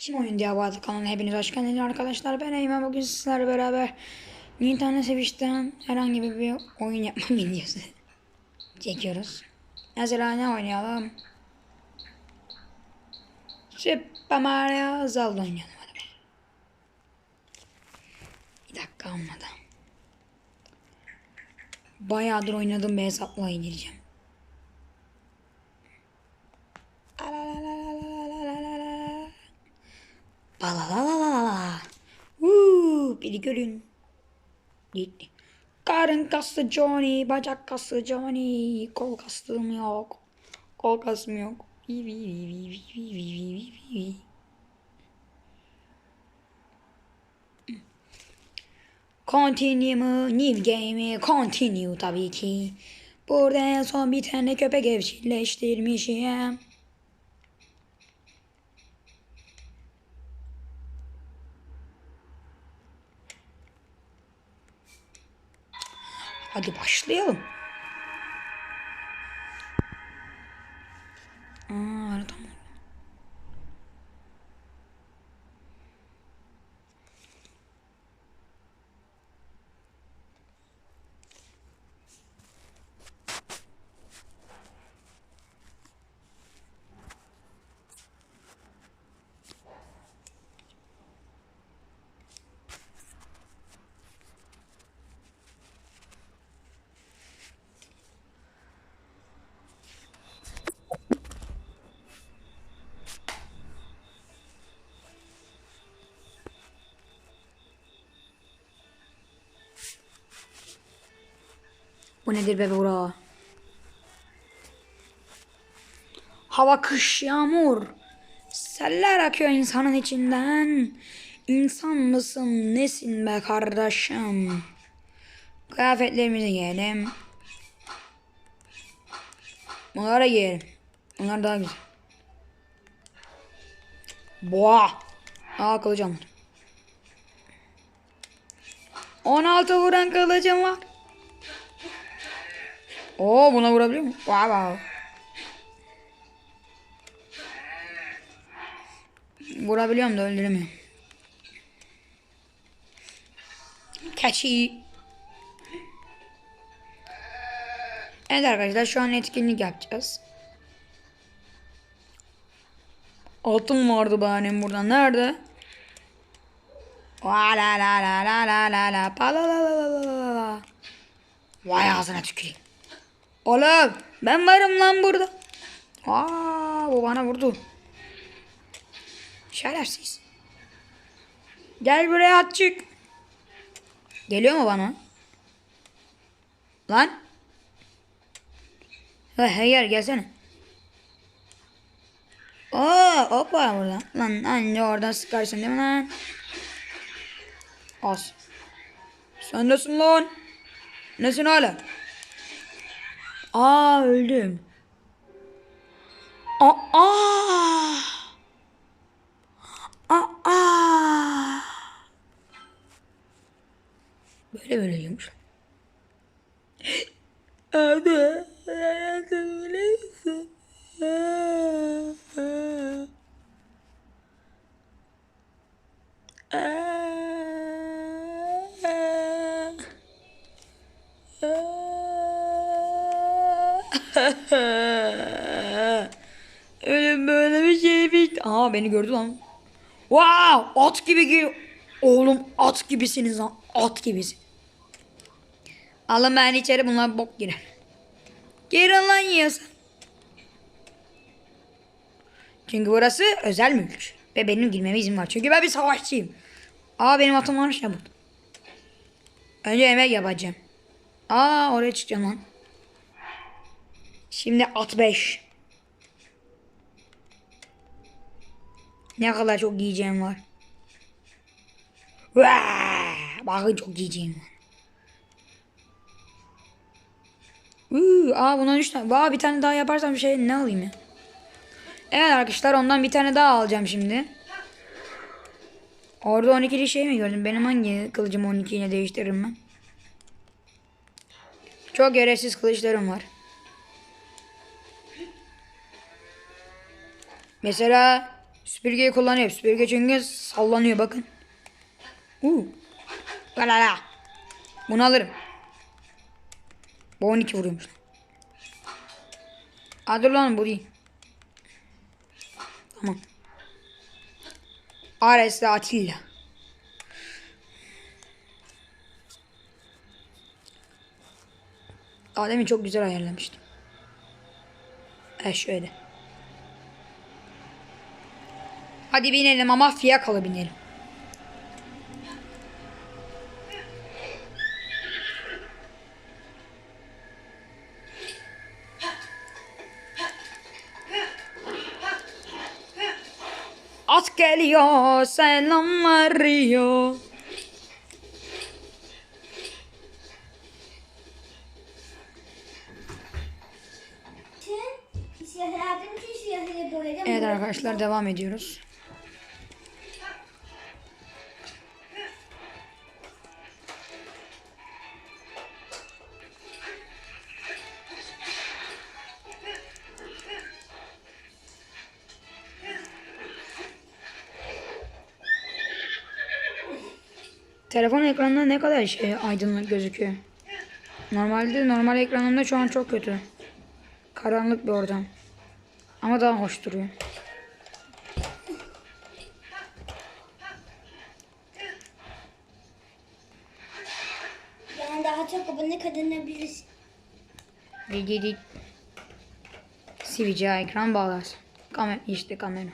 Kim Oyun diye bağlı kanalına hepiniz hoş geldiniz arkadaşlar. Ben Eymen bugün sizlerle beraber Nintendo Switch'ten herhangi bir oyun yapma videosu çekiyoruz. Mesela ne oynayalım? Super Mario Zelda oynayalım hadi bakalım. Bir dakika olmadı. Bayağıdır oynadığım bir hesapla indireceğim. Balalalala. Uuu, beni görün. Gitti. Karın kaslı Johnny, bacak kaslı Johnny, kol kaslım yok. Kol kasım yok. Continue mu? New game'i continue tabii ki. Burada en son bir tane köpek evcilleştirmişim. Hadi başlayalım. Aa, tamam. Bu nedir be bura? Hava kış yağmur. Seller akıyor insanın içinden. İnsan mısın nesin be kardeşim? Kıyafetlerimizi giyelim. Bunlara giyelim. Bunlar daha güzel. Boğa. Aa kılıcım var. 16 vuran kılıcım var. Oo buna vurabiliyor muyum? Wow. Vurabiliyorum da öldüremiyorum. Catchy. Evet arkadaşlar şu an etkinlik yapacağız. Altın vardı benim burada. Nerede? La la la la la la la la la la la la. Vay ağzına tüküreyim. Oğlum ben varım lan burada. Aa bu bana vurdu. Şerefsiz. Gel buraya atçık. Geliyor mu bana? Lan. Hey, hey gelsene. Oo, hoppa buradan. Lan anne oradan sıkarsın değil mi lan? Az. Sen nesin lan? Nesin hala? Aa öldüm. Aa. Aa. Böyle böyle yiyormuş. Abi. Hayatım öyleyse. Ölüm böyle bir şey bitti. Aa beni gördü lan. Wow! At gibi giriyor. Oğlum at gibisiniz lan. At gibisin. Alın ben içeri bunlar bok girer. Girin lan yiyorsun. Çünkü burası özel mülk. Ve benim girmeme izin var. Çünkü ben bir savaşçıyım. Aa benim atım varmış ya burada. Önce yemek yapacağım. Aa oraya çıkacağım lan. Şimdi at 5. Ne kadar çok giyeceğim var. Vaa! Bakın çok giyeceğim var. Uuu, aa bundan 3 tane. Vaa bir tane daha yaparsam bir şey ne alayım ya? Evet arkadaşlar ondan bir tane daha alacağım şimdi. Orada 12'li şey mi gördüm? Benim hangi kılıcımı 12 ile değiştiririm ben? Çok gereksiz kılıçlarım var. Mesela Süpürgeyi kullanıyor. Süpürge çünkü sallanıyor bakın. Uuu. Galala. Bunu alırım. Bu 12 vuruyormuş. Dur lan bu değil. Tamam. Ares'le Atilla. Adem'i çok güzel ayarlamıştım. E şöyle. Hadi binelim ama fiyakalı binelim. At geliyor, selam veriyor. Evet arkadaşlar devam ediyoruz. Telefon ekranında ne kadar şey aydınlık gözüküyor. Normalde normal ekranımda şu an çok kötü. Karanlık bir ortam. Ama daha hoş duruyor. Yani daha çok abone kazanabilirsin. Geri sivilce ekran bağlar. Kamera işte kamera.